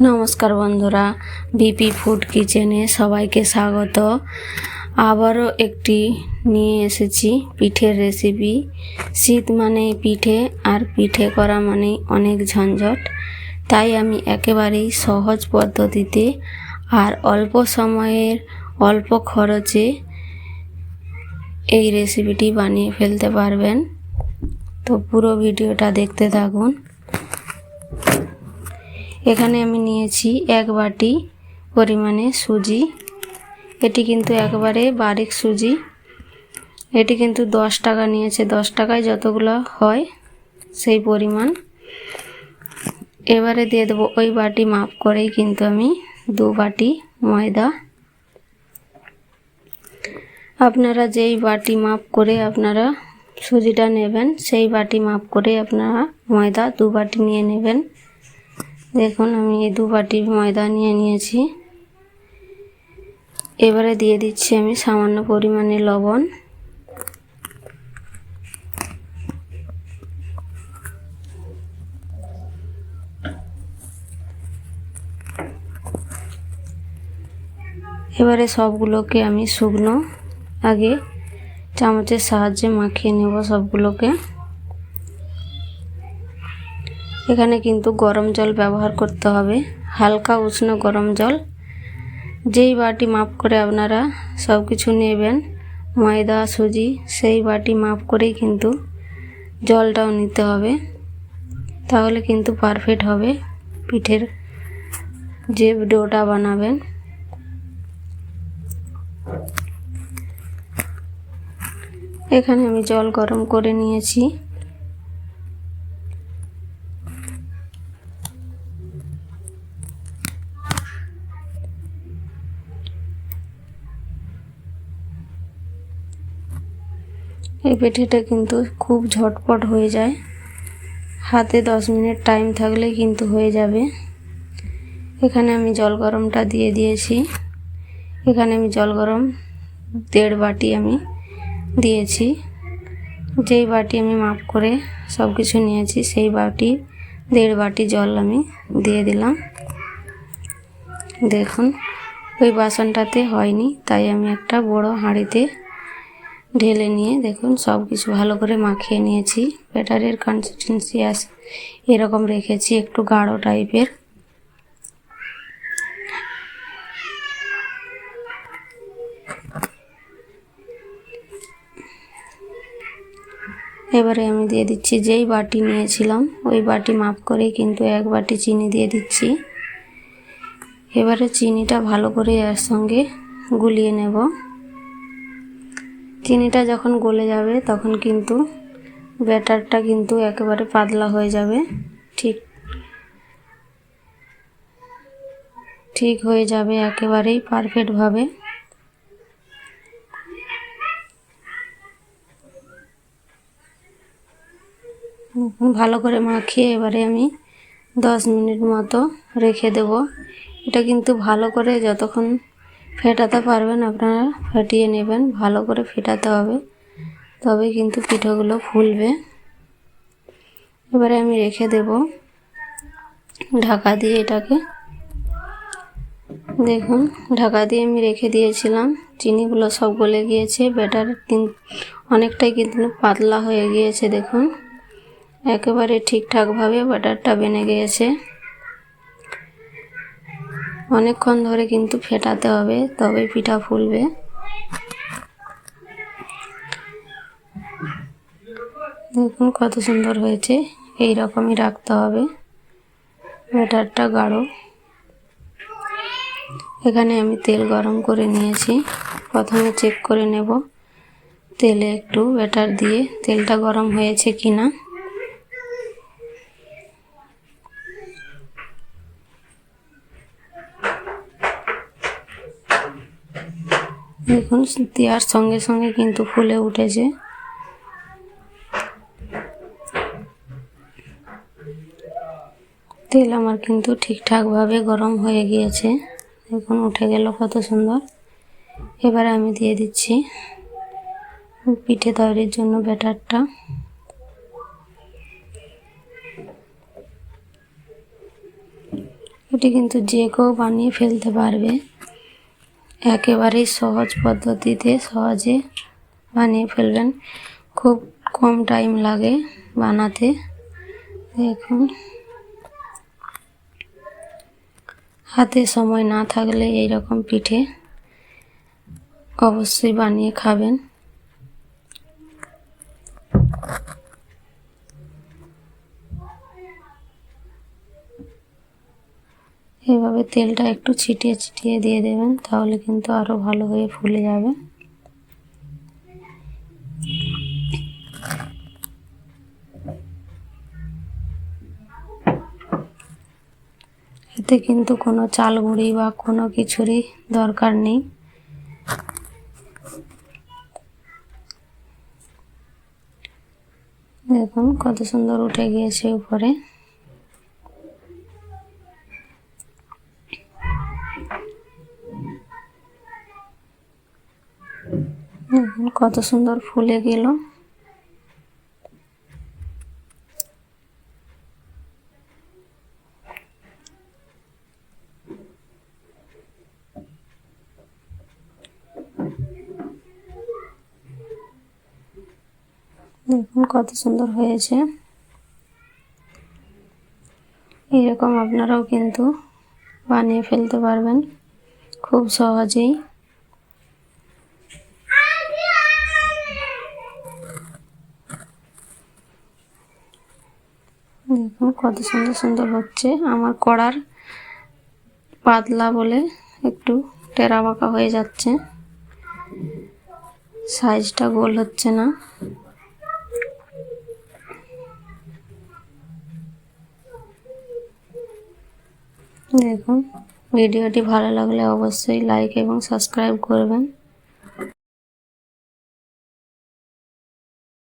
নমস্কার বন্ধুরা BP food কিচেনে সবাইকে স্বাগত। আবারও একটি নিয়ে এসেছি পিঠের রেসিপি শীত মানে পিঠে, আর পিঠে করা মানে অনেক ঝঞ্ঝট। তাই আমি একেবারেই সহজ পদ্ধতিতে আর অল্প সময়ের অল্প খরচে এই রেসিপিটি বানিয়ে ফেলতে পারবেন। তো পুরো ভিডিওটা দেখতে থাকুন। এখানে আমি নিয়েছি এক বাটি পরিমাণে সুজি। এটি কিন্তু একবারে বারিক সুজি। এটি কিন্তু দশ টাকা নিয়েছে। দশ টাকায় যতগুলো হয় সেই পরিমাণ। এবারে দিয়ে দেবো ওই বাটি মাপ করেই কিন্তু আমি দু বাটি ময়দা। আপনারা যেই বাটি মাপ করে আপনারা সুজিটা নেবেন, সেই বাটি মাপ করে আপনারা ময়দা দু বাটি নিয়ে নেবেন। দেখুন, আমি এই দু বাটি ময়দা নিয়ে নিয়েছি। এবারে দিয়ে দিচ্ছি আমি সামান্য পরিমাণে লবণ। এবারে সবগুলোকে আমি শুকনো আগে চামচের সাহায্যে মাখিয়ে নেব সবগুলোকে। এখানে কিন্তু গরম জল ব্যবহার করতে হবে। হালকা উষ্ণ গরম জল। যেই বাটি মাপ করে আপনারা সব কিছু নেবেন, ময়দা, সুজি, সেই বাটি মাপ করেই কিন্তু জলটাও নিতে হবে। তাহলে কিন্তু পারফেক্ট হবে পিঠের যে ডোটা বানাবেন। এখানে আমি জল গরম করে নিয়েছি। এই পিঠেটা কিন্তু খুব ঝটপট হয়ে যায়। হাতে দশ মিনিট টাইম থাকলে কিন্তু হয়ে যাবে। এখানে আমি জল গরমটা দিয়ে দিয়েছি। এখানে আমি জল গরম দেড় বাটি আমি দিয়েছি। যেই বাটি আমি মাপ করে সব কিছু নিয়েছি, সেই বাটি, দেড় বাটি জল আমি দিয়ে দিলাম। দেখুন, ওই বাসনটাতে হয়নি, তাই আমি একটা বড় হাঁড়িতে ঢেলে নিয়ে দেখুন, সব কিছু ভালো করে মাখিয়ে নিয়েছি। ব্যাটারের কনসিস্টেন্সি আস এরকম রেখেছি একটু গাঢ় টাইপের এবারে আমি দিয়ে দিচ্ছি যেই বাটি নিয়েছিলাম, ওই বাটি মাপ করেই কিন্তু এক বাটি চিনি দিয়ে দিচ্ছি। এবারে চিনিটা ভালো করে এর সঙ্গে গুলিয়ে নেব। চিনিটা যখন গলে যাবে, তখন কিন্তু ব্যাটারটা কিন্তু একেবারে পাতলা হয়ে যাবে। ঠিক ঠিক হয়ে যাবে একেবারেই পারফেক্টভাবে ভালো করে মাখিয়ে এবারে আমি দশ মিনিট মতো রেখে দেব। এটা কিন্তু ভালো করে যতক্ষণ ফেটাতে পারবেন আপনারা, ফেটিয়ে নেবেন, ভালো করে ফেটাতে হবে। তবে কিন্তু পিঠাগুলো ফুলবে। এবারে আমি রেখে দেব ঢাকা দিয়ে এটাকে। দেখুন, ঢাকা দিয়ে আমি রেখে দিয়েছিলাম। চিনিগুলো সব গলে গিয়েছে, ব্যাটার অনেকটাই কিন্তু পাতলা হয়ে গিয়েছে, দেখুন। একেবারে ঠিকঠাকভাবে ব্যাটারটা বেনে গিয়েছে। অনেকক্ষণ ধরে কিন্তু ফেটাতে হবে, তবে পিঠা ফুলবে। দেখুন কত সুন্দর হয়েছে এই রকমই রাখতে হবে। ব্যাটারটা গাঢ়। এখানে আমি তেল গরম করে নিয়েছি। প্রথমে চেক করে নেব তেলে একটু ব্যাটার দিয়ে তেলটা গরম হয়েছে কি না দেখুন দেওয়ার সঙ্গে সঙ্গে কিন্তু ফুলে উঠেছে। তেল আমার কিন্তু ঠিকঠাকভাবে গরম হয়ে গিয়েছে। দেখুন, উঠে গেল কত সুন্দর। এবারে আমি দিয়ে দিচ্ছি পিঠে তৈরির জন্য ব্যাটারটা। এটি কিন্তু যে কেউ বানিয়ে ফেলতে পারবে। একেবারেই সহজ পদ্ধতিতে সহজে বানিয়ে ফেলবেন। খুব কম টাইম লাগে বানাতে। দেখুন। হাতে সময় না থাকলে এই রকম পিঠে অবশ্যই বানিয়ে খাবেন। এভাবে তেলটা একটু ছিটিয়ে ছিটিয়ে দিয়ে দেবেন, তাহলে কিন্তু আরও ভালো হয়ে ফুলে যাবে। এতে কিন্তু কোনো চাল গুঁড়ি বা কোনো কিছুরই দরকার নেই। দেখুন কত সুন্দর উঠে গিয়েছে উপরে। কত সুন্দর ফুলে গেল। দেখুন কত সুন্দর হয়েছে। এরকম আপনারাও কিন্তু বানিয়ে ফেলতে পারবেন। খুব সহজেই। দেখুন কত সুন্দর সুন্দর হচ্ছে। আমার কড়ার পাতলা বলে একটু টেরা বাঁকা হয়ে যাচ্ছে। সাইজটা গোল হচ্ছে না। দেখুন, ভিডিওটি ভালো লাগলে অবশ্যই লাইক এবং সাবস্ক্রাইব করবেন।